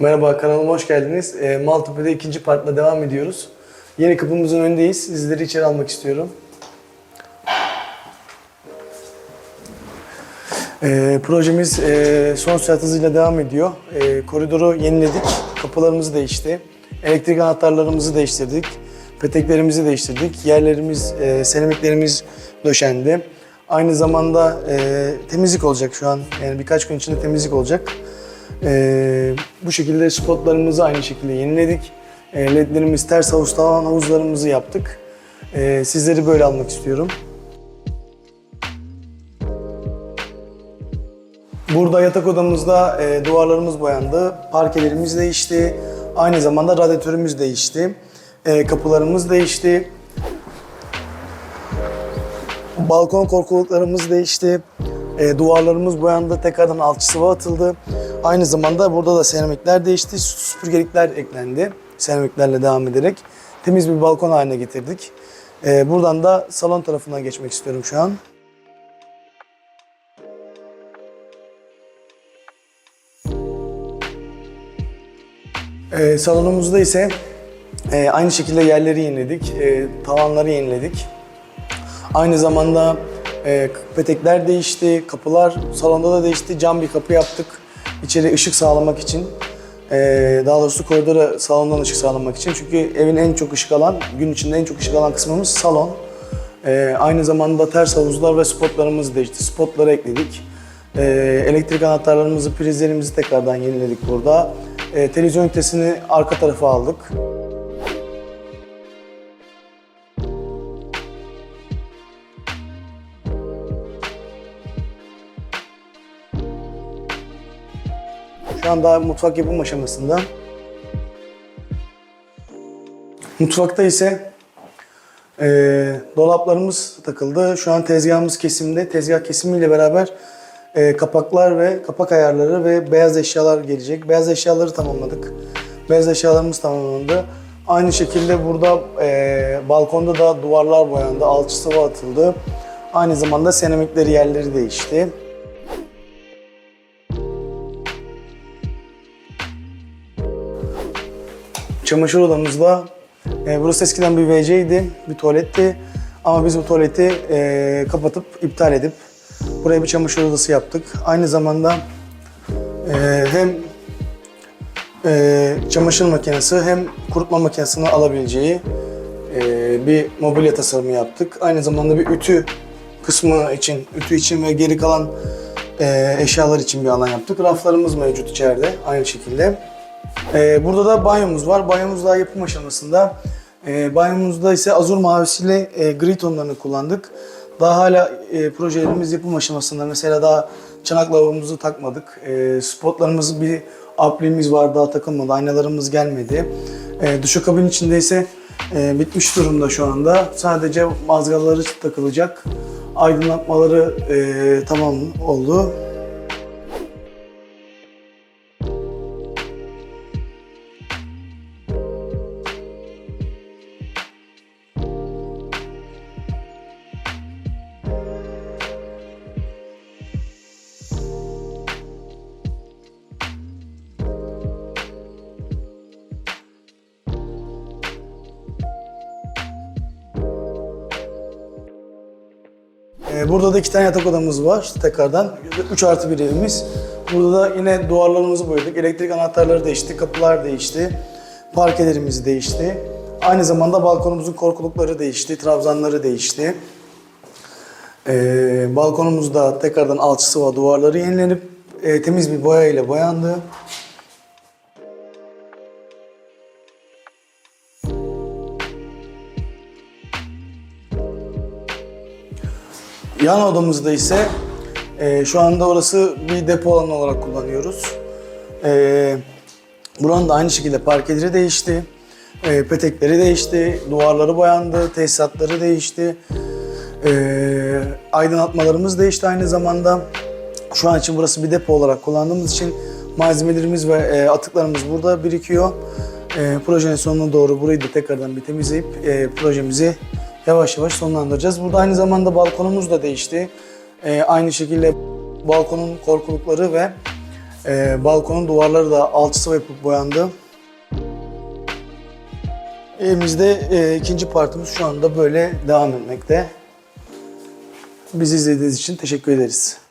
Merhaba kanalıma hoş geldiniz. E, Maltepe'de ikinci partla devam ediyoruz. Yeni kapımızın önündeyiz. Sizleri içeri almak istiyorum. E, projemiz e, son sürat hızıyla devam ediyor. E, koridoru yeniledik. Kapılarımız değişti. Elektrik anahtarlarımızı değiştirdik. Peteklerimizi değiştirdik. Yerlerimiz, e, seramiklerimiz döşendi. Aynı zamanda e, temizlik olacak şu an. Yani birkaç gün içinde temizlik olacak. Ee, bu şekilde spotlarımızı aynı şekilde yeniledik. Ee, ledlerimiz, ters havuz, tavan havuzlarımızı yaptık. Ee, sizleri böyle almak istiyorum. Burada yatak odamızda e, duvarlarımız boyandı, parkelerimiz değişti, aynı zamanda radyatörümüz değişti, e, kapılarımız değişti, balkon korkuluklarımız değişti, e, duvarlarımız boyandı, tekrardan alçı sıvı atıldı. Aynı zamanda burada da seramikler değişti, süpürgelikler eklendi seramiklerle devam ederek. Temiz bir balkon haline getirdik. E, buradan da salon tarafına geçmek istiyorum şu an. Ee, salonumuzda ise e, aynı şekilde yerleri yeniledik, e, tavanları yeniledik. Aynı zamanda e, petekler değişti, kapılar salonda da değişti. Cam bir kapı yaptık içeri ışık sağlamak için. E, daha doğrusu koridora salondan ışık sağlamak için. Çünkü evin en çok ışık alan, gün içinde en çok ışık alan kısmımız salon. E, aynı zamanda ters havuzlar ve spotlarımız değişti. Spotları ekledik. E, elektrik anahtarlarımızı, prizlerimizi tekrardan yeniledik burada. E, televizyon ünitesini arka tarafa aldık. Şu an daha mutfak yapım aşamasında. Mutfakta ise e, dolaplarımız takıldı. Şu an tezgahımız kesimde. Tezgah kesimiyle beraber e, kapaklar ve kapak ayarları ve beyaz eşyalar gelecek. Beyaz eşyaları tamamladık. Beyaz eşyalarımız tamamlandı. Aynı şekilde burada e, balkonda da duvarlar boyandı. Alçı sıvı atıldı. Aynı zamanda seramikleri yerleri değişti. Çamaşır odamızda e, burası eskiden bir WC'ydi, bir tuvaletti. Ama biz bu tuvaleti e, kapatıp iptal edip buraya bir çamaşır odası yaptık. Aynı zamanda e, hem e, çamaşır makinesi hem kurutma makinesini alabileceği e, bir mobilya tasarımı yaptık. Aynı zamanda bir ütü kısmı için, ütü için ve geri kalan e, eşyalar için bir alan yaptık. Raflarımız mevcut içeride aynı şekilde. Ee, burada da banyomuz var. Banyomuz daha yapım aşamasında. Ee, banyomuzda ise azur mavisiyle e, gri tonlarını kullandık. Daha hala e, projelerimiz yapım aşamasında. Mesela daha çanak lavabumuzu takmadık. E, spotlarımız bir apliğimiz var daha takılmadı. Aynalarımız gelmedi. E, duşakabin içinde ise e, bitmiş durumda şu anda. Sadece mazgalları takılacak. Aydınlatmaları e, tamam oldu. Burada da iki tane yatak odamız var tekrardan. 3 artı bir evimiz. Burada da yine duvarlarımızı boyadık. Elektrik anahtarları değişti, kapılar değişti. Parkelerimiz değişti. Aynı zamanda balkonumuzun korkulukları değişti, trabzanları değişti. Ee, balkonumuzda tekrardan alçı sıva duvarları yenilenip e, temiz bir boya ile boyandı. Yan odamızda ise e, şu anda orası bir depo alanı olarak kullanıyoruz. E, buranın da aynı şekilde parkeleri değişti. E, petekleri değişti, duvarları boyandı, tesisatları değişti. E, aydınlatmalarımız değişti aynı zamanda. Şu an için burası bir depo olarak kullandığımız için malzemelerimiz ve e, atıklarımız burada birikiyor. E, projenin sonuna doğru burayı da tekrardan bir temizleyip e, projemizi yavaş yavaş sonlandıracağız. Burada aynı zamanda balkonumuz da değişti. E, aynı şekilde balkonun korkulukları ve Ee, balkonun duvarları da alçısı yapıp boyandı. Evimizde e, ikinci partimiz şu anda böyle devam etmekte. Bizi izlediğiniz için teşekkür ederiz.